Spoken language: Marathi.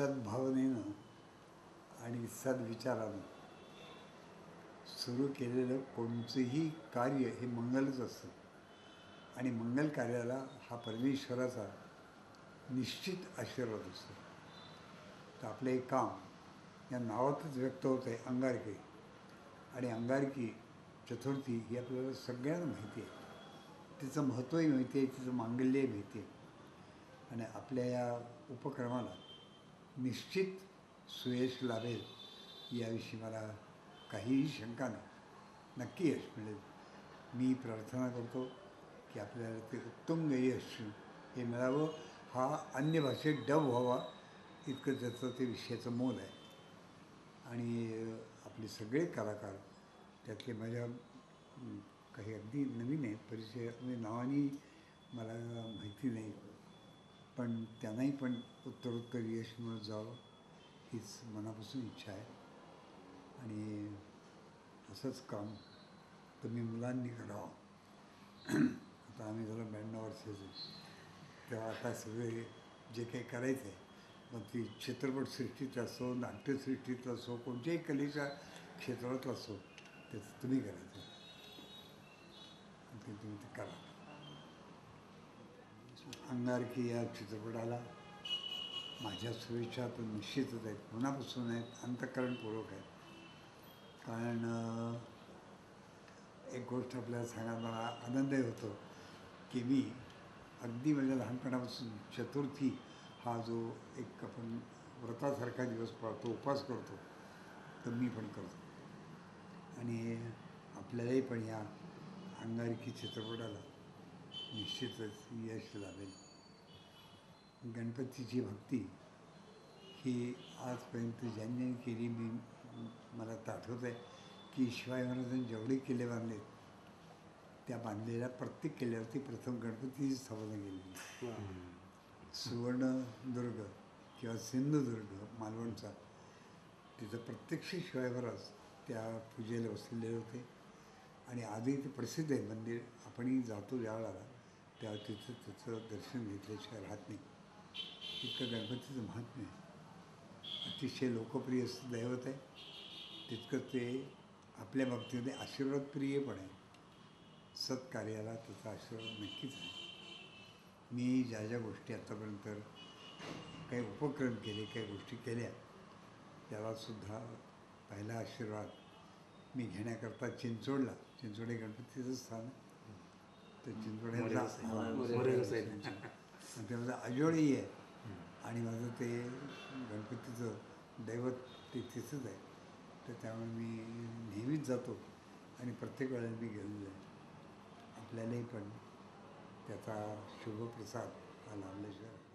सद्भावनेनं आणि सद्विचारानं सुरू केलेलं कोणतंही कार्य हे मंगलच असतं. आणि मंगल कार्याला हा परमेश्वराचा निश्चित आशीर्वाद असतो. तर आपलं एक काम या नावातच व्यक्त होत आहे अंगारकी. आणि अंगारकी चतुर्थी ही आपल्याला सगळ्यांना माहिती आहे. तिचं महत्त्वही माहिती आहे तिचं मांगल्यही माहिती आहे. आणि आपल्या या उपक्रमाला निश्चित सुयश लाभेल याविषयी मला काहीही शंका नाही. नक्की यश मिळेल. मी प्रार्थना करतो की आपल्याला ते उत्तम यश हे मिळावं. हा अन्य भाषेत डब व्हावा इतकं त्याचं ते विषयाचं मोल आहे. आणि आपले सगळे कलाकार त्यातले माझ्या काही अगदी नवीन आहेत. परिचय म्हणजे नावानी मला माहिती नाही. पण त्यांनाही पण उत्तरोत्तर यश मिळत जावं हीच मनापासून इच्छा आहे. आणि असंच काम तुम्ही मुलांनी करावं. आता आम्ही झालं ब्याण्णव वर्षाचे तेव्हा आता सगळे जे काही करायचं आहे मग ती चित्रपटसृष्टीत असो नाट्यसृष्टीत असो कोणत्याही कलेच्या क्षेत्रात असो त्याचं तुम्ही करायचं. ते तुम्ही ते करा. अंगारकी या चित्रपटाला माझ्या शुभेच्छा तर निश्चितच आहेत. मनापासून आहेत अंतःकरणपूर्वक आहेत. कारण एक गोष्ट आपल्याला सांगायला मला आनंदही होतो की मी अगदी माझ्या लहानपणापासून चतुर्थी हा जो एक आपण व्रतासारखा दिवस पाळतो उपवास करतो तर मी पण करतो. आणि आपल्यालाही पण या अंगारकी चित्रपटाला निश्चितच यश लाभेल. गणपतीची भक्ती ही आजपर्यंत ज्यांनी केली मी मला ताठवत आठवत आहे की शिवाय महाराजांनी जेवढे किल्ले बांधले त्या बांधलेल्या प्रत्येक किल्ल्यावरती प्रथम गणपतीची स्थापना केलेली सुवर्णदुर्ग किंवा सिंधुदुर्ग मालवणचा तिथं प्रत्यक्ष शिवाय महाराज त्या पूजेला बसलेले होते. आणि आधी ते प्रसिद्ध आहे. मंदिर आपणही जातो ज्यावेळेला त्या तिथं त्याचं दर्शन घेतल्याशिवाय राहत नाही. इतकं गणपतीचं महात्म्य आहे. अतिशय लोकप्रिय दैवत आहे. तितकं ते आपल्या बाबतीमध्ये आशीर्वादप्रिय पण आहे. सत्कार्याला त्याचा आशीर्वाद नक्कीच आहे. मी ज्या ज्या गोष्टी आतापर्यंत काही उपक्रम केले काही गोष्टी केल्या त्यालासुद्धा पहिला आशीर्वाद मी घेण्याकरता चिंचोडला. चिंचोडे गणपतीचं स्थान आहे. तर साहेब. आणि ते माझं आजोळी आहे आणि माझं ते गणपतीचं दैवत ते तिथंच आहे. तर त्यामुळे मी नेहमीच जातो आणि प्रत्येक वेळेला मी गेलेलो आहे आपल्यालाही पण त्याचा शुभप्रसाद हा लाभल्याशिवाय.